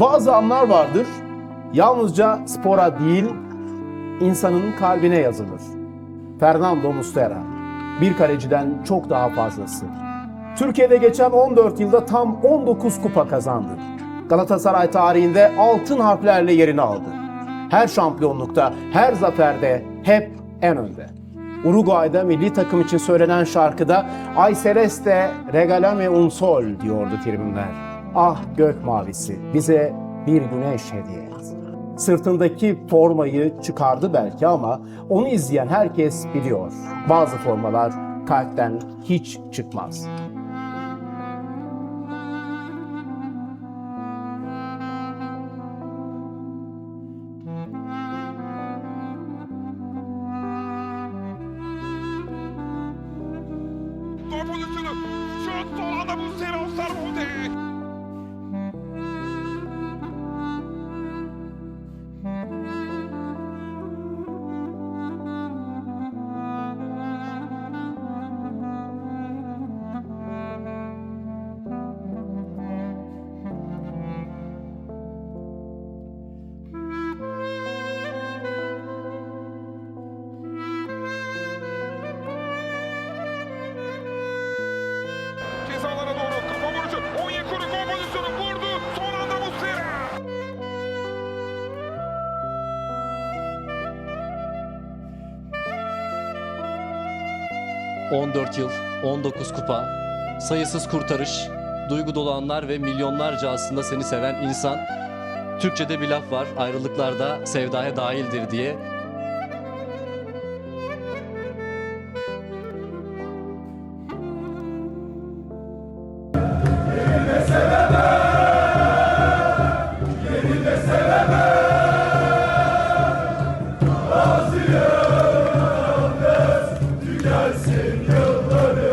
Bazı anlar vardır, yalnızca spora değil, insanın kalbine yazılır. Fernando Muslera, bir kaleciden çok daha fazlası. Türkiye'de geçen 14 yılda tam 19 kupa kazandı. Galatasaray tarihinde altın harflerle yerini aldı. Her şampiyonlukta, her zaferde hep en önde. Uruguay'da milli takım için söylenen şarkıda Ay Celeste regalame un sol diyordu tribünler. Ah gök mavisi bize bir güneş hediye et. Sırtındaki formayı çıkardı belki ama onu izleyen herkes biliyor. Bazı formalar kalpten hiç çıkmaz. Şut sol 14 yıl, 19 kupa, sayısız kurtarış, duygu dolu anlar ve milyonlarca aslında seni seven insan. Türkçe'de bir laf var, ayrılıklarda sevdaya dahildir diye. Yılları